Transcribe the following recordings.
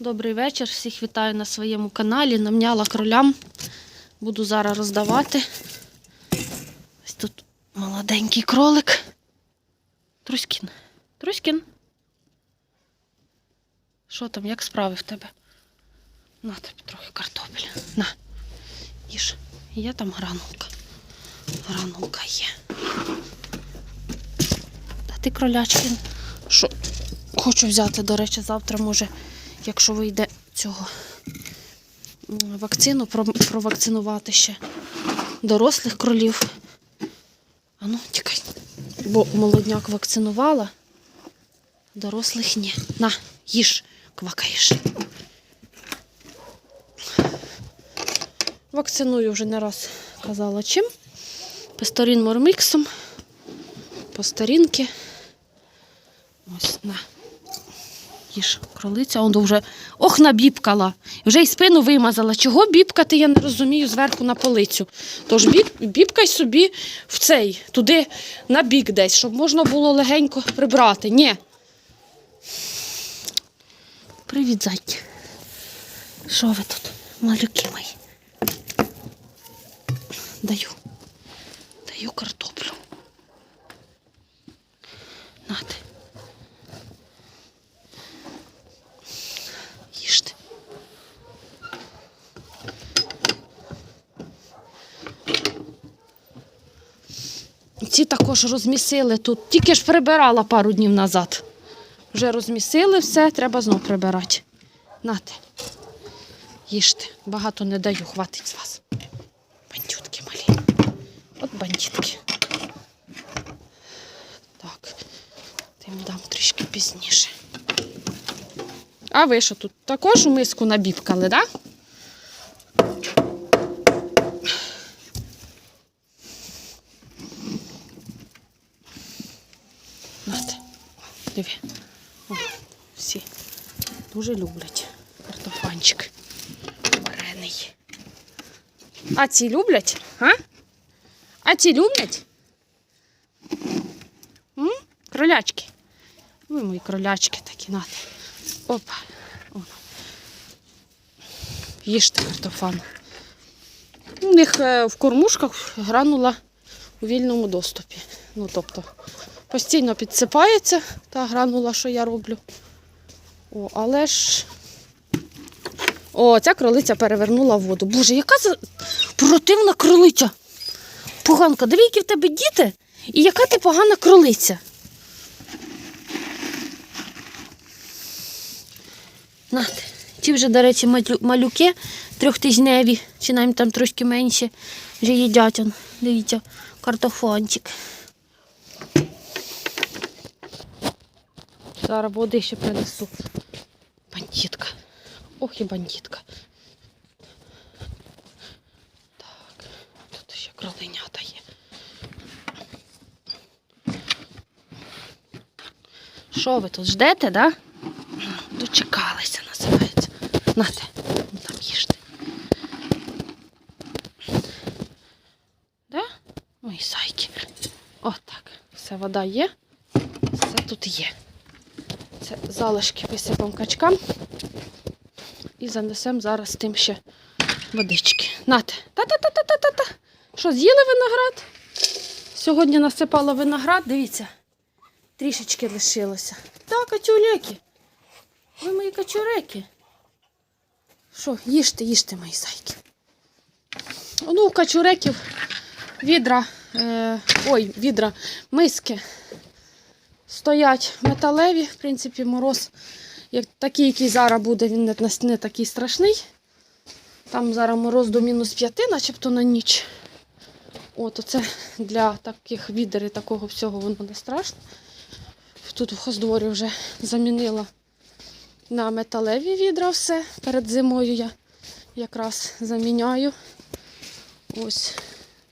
Добрий вечір. Всіх вітаю на своєму каналі. Намняла кролям. Буду зараз роздавати. Ось тут молоденький кролик. Труськін. Труськін. Що там, як справи в тебе? На тобі трохи картопель. На, їж. Є там гранулка. Гранулка є. А ти кролячкин. Що? Хочу взяти, до речі, завтра може, якщо вийде цього вакцину, провакцинувати ще дорослих кролів. А ну, тікай. Бо молодняк вакцинувала, дорослих ні. На, їж, квакаєш. Вакциную вже не раз казала чим. Песторін морміксом, по старінки. Ось на. Їж, кролиця, он вже ох, набібкала. Вже й спину вимазала. Чого бібкати, я не розумію, зверху на полицю. Тож біб, бібкай собі в цей, туди на бік десь, щоб можна було легенько прибрати. Ні. Привіт, зайки. Що ви тут, малюки мої? Даю. Даю картоплю. Нате. Їжте. Ці також розмісили тут. Тільки ж прибирала пару днів назад. Вже розмісили все, треба знов прибирати. Нате. Їжте. Багато не даю, хватить з вас. Бандютки малі. От бандитки. Так. Тим дам трішки пізніше. А ви що тут також у миску набібкали, так? Да? Нате. Диви. О, всі дуже люблять картофанчик. Варений. А ці люблять? А? А ці люблять? М? Кролячки. Ви мої кролячки такі нате. Опа. О. Їжте картофан. У них е, в кормушках гранула у вільному доступі. Ну, тобто, постійно підсипається та гранула, що я роблю. О, але ж. О, ця кролиця перевернула воду. Боже, яка за противна кролиця. Поганка, диви, які в тебе діти, і яка ти погана кролиця. Нате. Ті вже, до речі, малюки трьохтижневі, чи навіть там трошки менше, вже їдять. Дивіться, картофанчик. Зараз води ще принесу. Бандитка. Ох і бандитка. Так, тут ще кроленята є. Що ви тут ждете, да? Дочекалися, називається. Нате, там їжте. Да? Мої сайки. О, так. Все, вода є. Все тут є. Це залишки висипемо качкам. І занесемо зараз тим ще водички. Нате. Та-та-та-та-та-та. Що, з'їли виноград? Сьогодні насипала виноград, дивіться. Трішечки лишилося. Так, качуляки. Ви мої качуреки. Що, їжте, їжте, мої зайки. Ну, качуреків відра, е, ой, відра, миски стоять металеві. В принципі, мороз, як такий, який зараз буде, він не, такий страшний. Там зараз мороз до мінус 5, начебто на ніч. От, оце для таких відер і такого всього воно не страшно. Тут в хоздворі вже замінила на металеві відра все. Перед зимою я якраз заміняю. Ось.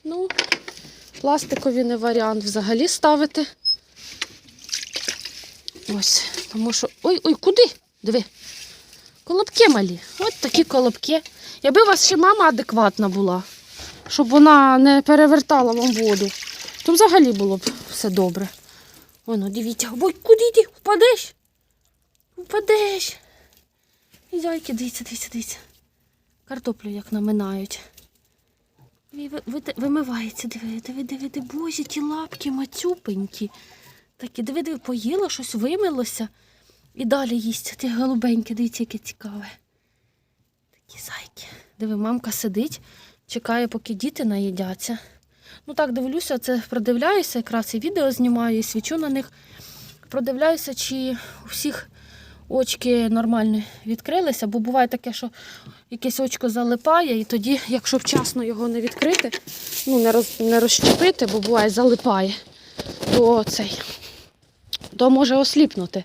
Ну, пластикові не варіант взагалі ставити. Ось. Тому що. Ой, ой, куди? Диви. Колобки малі. От такі колобки. Якби у вас ще мама адекватна була, щоб вона не перевертала вам воду, то взагалі було б все добре. Воно, дивіться, ой, куди йди? Впадеш? Впадеш. І зайки, дивіться, дивіться, дивіться. Картоплю як наминають. Вимивається, диви, диви, диви, боже, ті лапки мацюпенькі. Такі, диви, диви, поїла, щось вимилося. І далі їсть. Ті голубенькі, дивіться, яке цікаве. Такі зайки. Диви, мамка сидить, чекає, поки діти наїдяться. Ну так, дивлюся, це продивляюся, якраз і відео знімаю, і свічу на них. Продивляюся, чи у всіх очки нормально відкрилися, бо буває таке, що якесь очко залипає, і тоді, якщо вчасно його не відкрити, ну не, роз, не розщепити, бо буває залипає, то цей, то може осліпнути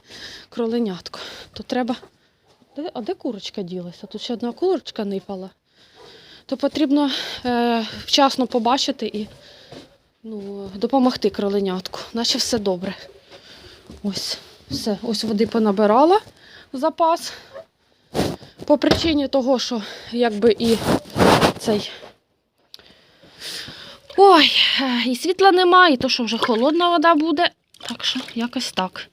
кроленятко. То треба. А де курочка ділася? Тут ще одна курочка нипала. То потрібно е, вчасно побачити і ну, допомогти кроленятку, наче все добре. Ось, все, ось води понабирала запас. По причині того, що якби і цей. Ой, е, і світла немає, і то, що вже холодна вода буде. Так що якось так.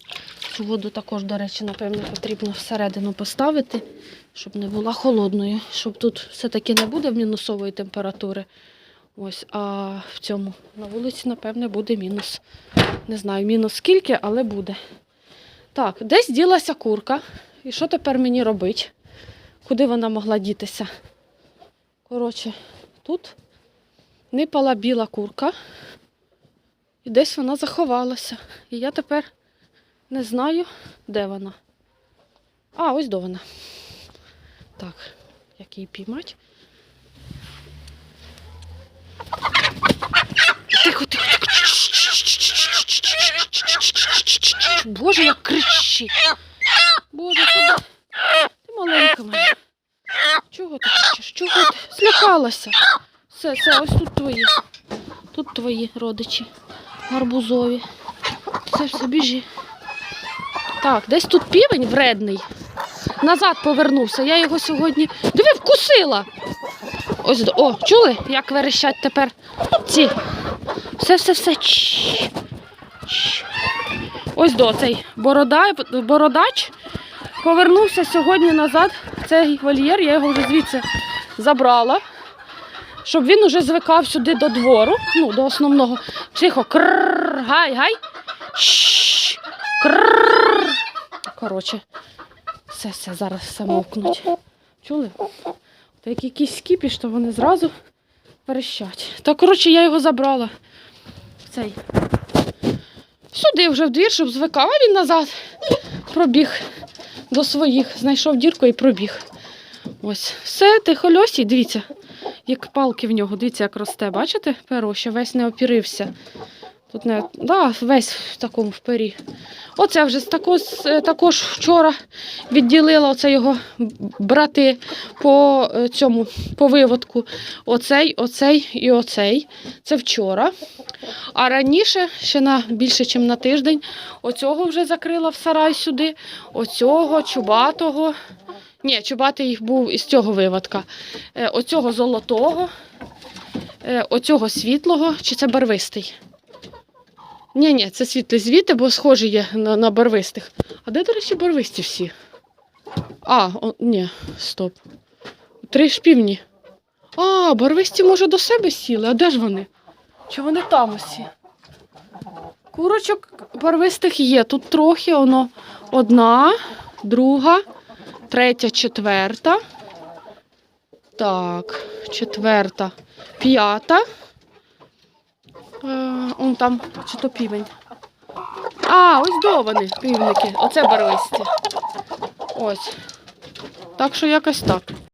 Цю воду також, до речі, напевно, потрібно всередину поставити, щоб не була холодною, щоб тут все-таки не буде мінусової температури. Ось, а в цьому на вулиці, напевне, буде мінус. Не знаю, мінус скільки, але буде. Так, десь ділася курка. І що тепер мені робити? Куди вона могла дітися? Коротше, тут нипала біла курка. І десь вона заховалася. І я тепер не знаю, де вона. А, ось до вона. Так, як її піймати. Тихо, тихо, тихо. Боже, як кричить. Боже, куди? Ти маленька моя. Чого ти кричиш? Чого ти? Злякалася. Все, все, ось тут твої. Тут твої родичі. Гарбузові. Все, все, біжи. Так, десь тут півень вредний. Назад повернувся. Я його сьогодні. Диви, вкусила. Ось, о, чули, як верещать тепер ці. Все, все, все. Чш. Чш. Ось до цей борода, бородач повернувся сьогодні назад цей вольєр. Я його вже звідси забрала, щоб він уже звикав сюди до двору, ну, до основного. Тихо, крррр, гай, гай. Крррр. Коротше, все, все, зараз все мовкнуть. Чули? Та як якийсь скіпіш, то вони зразу верещать. Та коротше, я його забрала. Цей. Сюди вже в двір, щоб звикав, а він назад пробіг до своїх, знайшов дірку і пробіг. Ось, все, тихольосій, дивіться, як палки в нього, дивіться, як росте. Бачите, перо, ще весь не опірився. Тут не, да, весь в такому впері. Оце вже також, також вчора відділила оце його брати по е, цьому по виводку. Оцей, оцей і оцей. Це вчора. А раніше, ще на більше, ніж на тиждень, оцього вже закрила в сарай сюди, оцього чубатого. Ні, чубатий був із цього виводка. Е, Оцього золотого, е, оцього світлого, чи це барвистий? Ні, ні, це світлі звіти, бо схожі є на, на барвистих. А де, до речі, барвисті всі? А, о, ні, стоп. Три шпівні. А, барвисті, може, до себе сіли. А де ж вони? Чи вони там усі? Курочок барвистих є. Тут трохи воно одна, друга, третя, четверта. Так, четверта, п'ята. Е, он там, чи то півень. А, ось до вони, півники. Оце барвисті. Ось. Так що якось так.